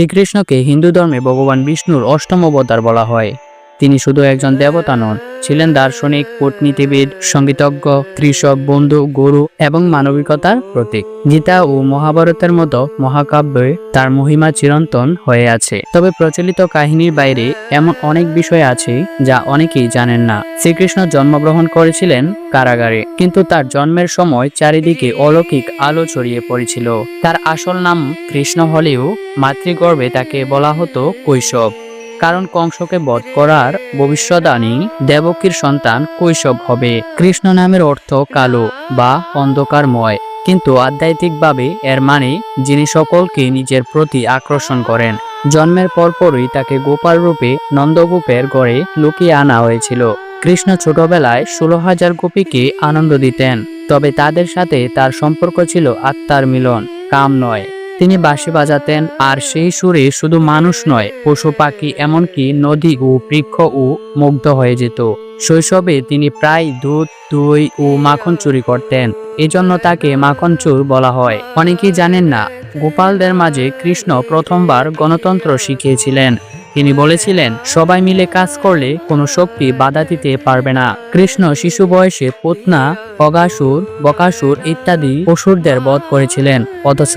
শ্রীকৃষ্ণকে হিন্দু ধর্মে ভগবান বিষ্ণুর অষ্টম অবতার বলা হয়। তিনি শুধু একজন দেবতা নন, ছিলেন দার্শনিক, কূটনীতিবিদ সঙ্গীতজ্ঞ কৃষক, বন্ধু, গুরু এবং মানবিকতার প্রতীক। গীতা ও মহাভারতের মতো মহাকাব্যে তার মহিমা চিরন্তন হয়ে আছে। তবে প্রচলিত কাহিনীর বাইরে এমন অনেক বিষয় আছে যা অনেকেই জানেন না। শ্রীকৃষ্ণ জন্মগ্রহণ করেছিলেন কারাগারে, কিন্তু তার জন্মের সময় চারিদিকে অলৌকিক আলো ছড়িয়ে পড়েছিল। তার আসল নাম কৃষ্ণ হলেও মাতৃগর্ভে তাকে বলা হতো কৈশব। কারণ কংসকে বধ করার ভবিষ্যদ্বাণী দেবকীর সন্তান কৈশব হবে। কৃষ্ণ নামের অর্থ কালো বা অন্ধকারময়। কিন্তু আধ্যাত্মিকভাবে এর মানে যিনি সকলকে নিজের প্রতি আকর্ষণ করেন। জন্মের পরপরই তাকে গোপাল রূপে নন্দগোপের গড়ে লুকিয়ে আনা হয়েছিল। কৃষ্ণ ছোটবেলায় ষোলো হাজার গোপীকে আনন্দ দিতেন, তবে তাদের সাথে তার সম্পর্ক ছিল আত্মার মিলন, কাম নয়। তিনি বাঁশি বাজাতেন, আর সেই সুরে শুধু মানুষ নয়, পশু পাখি, এমনকি নদী ও বৃক্ষ ও মুগ্ধ হয়ে যেত। শৈশবে তিনি প্রায় দুধ, দই ও মাখন চুরি করতেন। এজন্য তাকে মাখন চোর বলা হয়। অনেকেই জানেন না, গোপালদের মাঝে কৃষ্ণ প্রথমবার গণতন্ত্র শিখিয়েছিলেন। তিনি বলেছিলেন, সবাই মিলে কাজ করলে কোনো শক্তি বাধা দিতে পারবে না। কৃষ্ণ শিশু বয়সে পুতনা, অগাসুর, বকাসুর ইত্যাদি অসুরদের বধ করেছিলেন। অথচ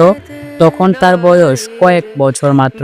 তখন তার বয়স কয়েক বছর মাত্র।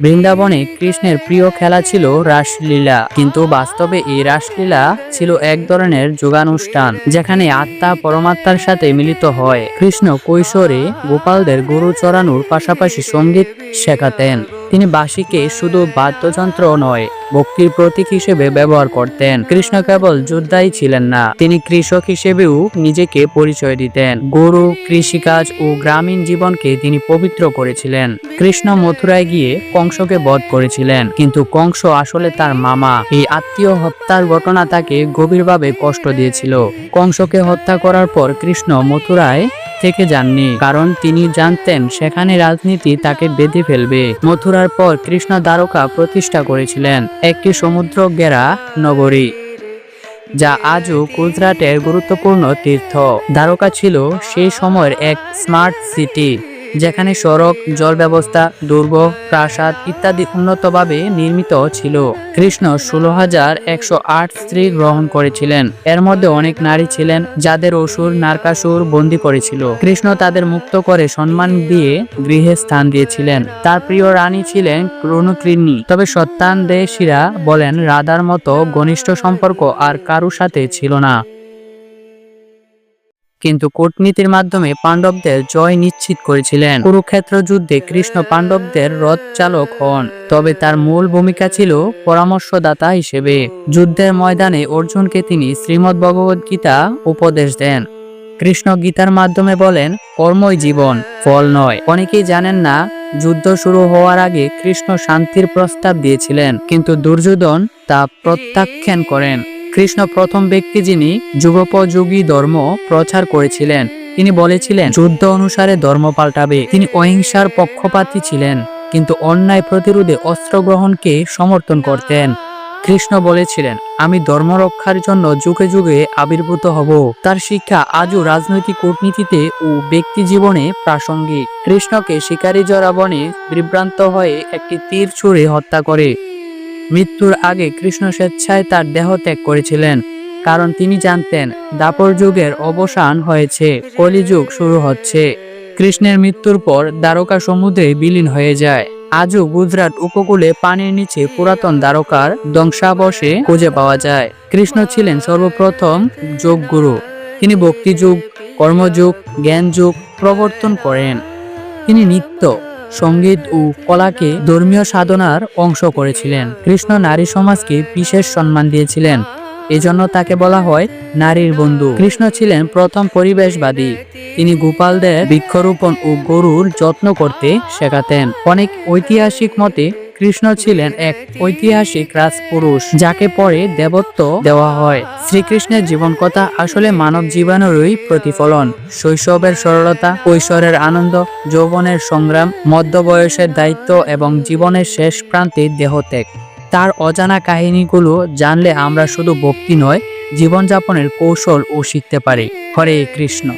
বৃন্দাবনে কৃষ্ণের প্রিয় খেলা ছিল রাসলীলা। কিন্তু বাস্তবে এই রাসলীলা ছিল এক ধরনের যোগানুষ্ঠান, যেখানে আত্মা পরমাত্মার সাথে মিলিত হয়। কৃষ্ণ কৈশোরে গোপালদের গরু চড়ানোর পাশাপাশি সংগীত শেখাতেন। তিনি বাঁশিকে শুধু বাদ্যযন্ত্র নয়, ভক্তির প্রতীক হিসেবে ব্যবহার করতেন। কৃষ্ণ কেবল যোদ্ধাই ছিলেন না, তিনি কৃষক হিসেবেও নিজেকে পরিচয় দিতেন। গরু, কৃষিকাজ ও গ্রামীণ জীবনকে তিনি পবিত্র করেছিলেন। কৃষ্ণ মথুরায় গিয়ে কংসকে বধ করেছিলেন, কিন্তু কংস আসলে তার মামা। এই আত্মীয় হত্যার ঘটনা তাকে গভীরভাবে কষ্ট দিয়েছিল। কংসকে হত্যা করার পর কৃষ্ণ মথুরায় থেকে যাননি, কারণ তিনি জানতেন সেখানে রাজনীতি তাকে বেঁধে ফেলবে। মথুরার পর কৃষ্ণ দ্বারকা প্রতিষ্ঠা করেছিলেন একটি সমুদ্র গেরা নগরী, যা আজও গুজরাটের গুরুত্বপূর্ণ তীর্থ। দ্বারকা ছিল সেই সময়ের এক স্মার্ট সিটি। যেখানে সড়ক জল ব্যবস্থা দুর্গ প্রাসাদ ইত্যাদি উন্নতভাবে নির্মিত ছিল। কৃষ্ণ ষোলো হাজার একশো আট স্ত্রী গ্রহণ করেছিলেন। এর মধ্যে অনেক নারী ছিলেন যাদের অসুর, নারকাসুর বন্দী করেছিল। কৃষ্ণ তাদের মুক্ত করে সম্মান দিয়ে গৃহে স্থান দিয়েছিলেন। তার প্রিয় রানী ছিলেন রণকৃণী তবে সত্যান্দেশীরা বলেন, রাধার মতো ঘনিষ্ঠ সম্পর্ক আর কারু সাথে ছিল না। কিন্তু কূটনীতির মাধ্যমে পাণ্ডবদের জয় নিশ্চিত করেছিলেন। কুরুক্ষেত্র যুদ্ধে কৃষ্ণ পাণ্ডবদের রথ চালক হন, তবে তার মূল ভূমিকা ছিল পরামর্শদাতা হিসেবে। যুদ্ধের ময়দানে অর্জুনকে তিনি শ্রীমদ্ গীতা উপদেশ দেন। কৃষ্ণ গীতার মাধ্যমে বলেন, কর্মই জীবন, ফল নয়। অনেকেই জানেন না, যুদ্ধ শুরু হওয়ার আগে কৃষ্ণ শান্তির প্রস্তাব দিয়েছিলেন, কিন্তু দুর্যোধন তা প্রত্যাখ্যান করেন। কৃষ্ণ প্রথম ব্যক্তি যিনি যুগোপযোগী ধর্ম প্রচার করেছিলেন, তিনি বলেছিলেন, যুদ্ধ অনুসারে ধর্ম পাল্টাবে। তিনি অহিংসার পক্ষপাতী ছিলেন, কিন্তু অন্যায় প্রতিরোধে অস্ত্র গ্রহণকে সমর্থন করতেন। কৃষ্ণ বলেছিলেন, আমি ধর্ম রক্ষার জন্য যুগে যুগে আবির্ভূত হব। তার শিক্ষা আজও রাজনৈতিক কূটনীতিতে ও ব্যক্তি জীবনে প্রাসঙ্গিক। কৃষ্ণকে শিকারী জরাবনে বিভ্রান্ত হয়ে একটি তীর ছুঁড়ে হত্যা করে। মৃত্যুর আগে কৃষ্ণ স্বেচ্ছায় তার দেহ ত্যাগ করেছিলেন, কারণ তিনি জানতেন দাপর যুগের অবসান হয়েছে, কলিযুগ শুরু হচ্ছে। কৃষ্ণের মৃত্যুর পর দ্বারকা সমুদ্রে বিলীন হয়ে যায়। আজও গুজরাট উপকূলে পানির নিচে পুরাতন দ্বারকার ধ্বংসাবশে খুঁজে পাওয়া যায়। কৃষ্ণ ছিলেন সর্বপ্রথম যোগ গুরু তিনি ভক্তিযুগ, কর্মযুগ, জ্ঞানযুগ প্রবর্তন করেন। তিনি নিত্য সংগীত ও কলাকে ধর্মীয় সাধনার অংশ করেছিলেন। কৃষ্ণ নারী সমাজকে বিশেষ সম্মান দিয়েছিলেন। এজন্য তাকে বলা হয় নারীর বন্ধু। কৃষ্ণ ছিলেন প্রথম পরিবেশবাদী। তিনি গোপালদের বৃক্ষরোপণ ও গরুর যত্ন করতে শেখাতেন। অনেক ঐতিহাসিক মতে কৃষ্ণ ছিলেন এক ঐতিহাসিক রাজপুরুষ, যাকে পরে দেবত্ব দেওয়া হয়। শ্রীকৃষ্ণের জীবন কথা আসলে মানব জীবনেরই প্রতিফলন। শৈশবের সরলতা, কৈশোরের আনন্দ, যৌবনের সংগ্রাম মধ্য বয়সের দায়িত্ব এবং জীবনের শেষ প্রান্তে দেহত্যাগ। তার অজানা কাহিনীগুলো জানলে আমরা শুধু ভক্তি নয়, জীবনযাপনের কৌশল ও শিখতে পারি। হরে কৃষ্ণ।